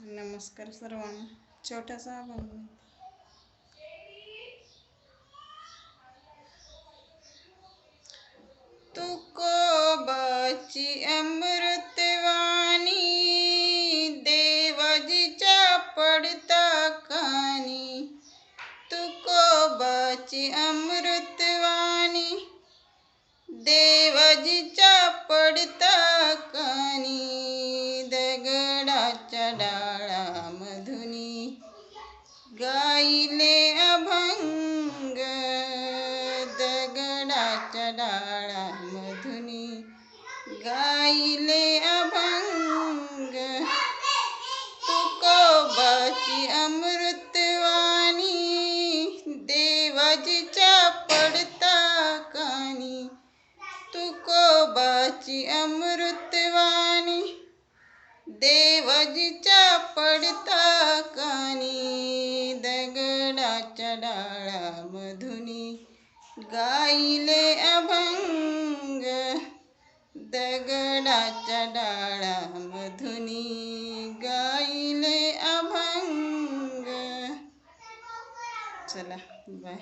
नमस्कार सर्वांना. छोटासा अभंग तुकोबाची अमृतवाणी देवाजीच्या पडता कानी. तुकोबाची अमृतवाणी देवाजीच्या पडता कानी. दगडाच्या डाळामधुनी गाईले अभंग दगडाच्या डाळामधुनी गाईले अभंग तुकोबाची अमृतवाणी देवाजीच्या पडता कानी. तुकोबाची अमृतवाणी देवाजीच्या पडता दगडाच्या डाळामधुनी गाईले अभंग. दगडाच्या डाळामधुनी गाईले अभंग. चला बाय.